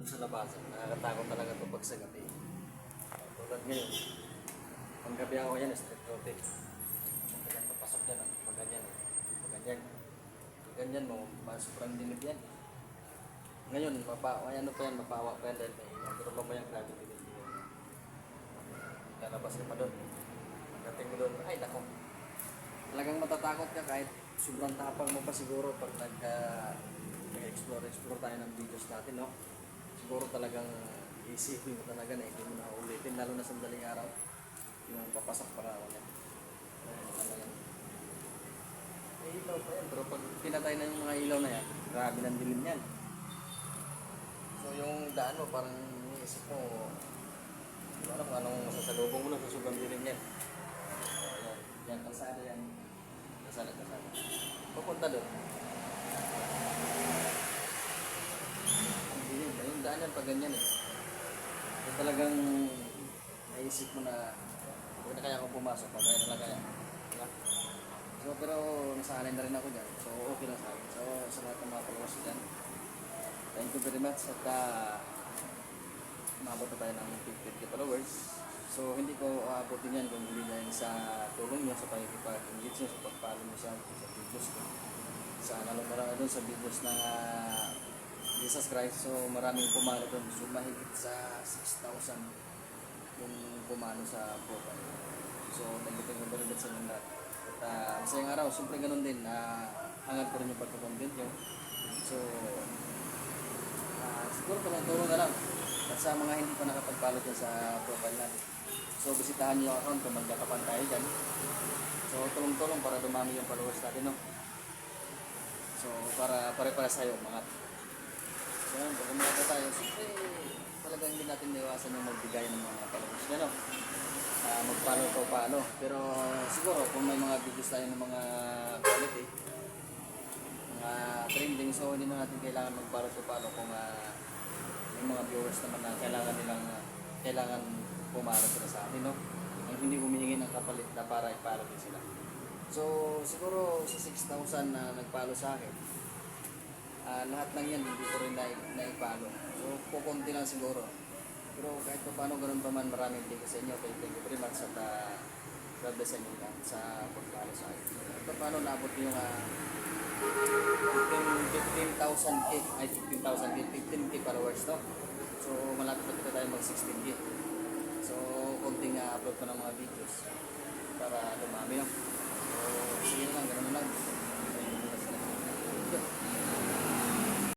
Doon sa labasan, nakakatakot talaga ito pag sa gabi. Tulad ngayon, pag gabi ako yan, street rotate. Kaya papasok yan, ah, pag ganyan, ah. pag ganyan. Pag ganyan mo, mas sobrang dilim yan. Ngayon, mapa, ay ano pa yan, mapawa pa yan dahil may nagkaroon mo yung gravity din. Lalabas ka pa doon. Pagdating mo doon, ay nako. Talagang matatakot ka kahit sobrang tapang mo pa siguro pag nag, uh, nag-explore, explore tayo ng videos natin, no? Siguro talagang isipin mo talaga na hindi mo na ulitin, lalo na sa madaling araw. Yung papasok para wala. Yan? May ilaw pa yan, pero pag pinatay na yung mga ilaw na yan, grabe ng dilim yan. So yung daan mo parang iniisip mo, hindi mo alam kung anong masasalubong mo na sa sobrang dilim yan. Ayan, yan, kalsada yan. Kalsada, kalsada. Papunta doon. Ang dilim, yung daan yan pag ganyan eh. So talagang naisip mo na, huwag na kaya akong pumasok, mamaya na lang kaya. Diba? So pero nasanay na rin ako dyan, so okay lang sa akin. So sa lahat ng mga followers dyan, Thank you very much at uh, umabot na tayo ng 50 followers. So hindi ko aabutin yan kung hindi dahil sa tulong nyo, sa pagkipag-engage nyo, sa pag-follow sa, sa videos ko. Sa lalo marami doon sa videos ng uh, Jesus Christ. So maraming pumalo doon. So mahigit sa 6,000 yung pumalo sa profile. So nagbitin ko ba sa inyo lahat. At uh, masayang araw, siyempre ganun din. Uh, hangad ko rin yung pagkakontent nyo. So Ah, siguro tulong-tulong na lang. At sa mga hindi pa nakapag-follow sa profile natin. So, bisitahan niyo yung account kung magkakapan tayo dyan. So, tulong-tulong para dumami yung followers natin, no? So, para pare-para sa'yo, mga Yun, pag umaga tayo, siyempre, talagang hindi natin iwasan yung magbigay ng mga followers no? Uh, mag-follow ko paano. Pero, siguro, kung may mga videos tayo ng mga quality, mga trending so hindi na natin kailangan magpalo to palo kung uh, may mga viewers naman na kailangan nilang uh, kailangan pumaro sila sa atin no ang hindi humihingi ng kapalit na para ipalo sila so siguro sa 6,000 na nagpalo sa akin uh, lahat ng yan hindi ko rin na, naipalo. So kukunti lang siguro. Pero kahit pa paano ganun pa man maraming thank you sa inyo thank you very much at uh, God bless inyo lahat sa pagpalo sa akin. Kahit pa paano naabot yung uh, 15,000 k ay 15,000 k 15 k followers to. So malapit na kita tayo mag 16 k. So konting uh, upload ko ng mga videos para dumami na lang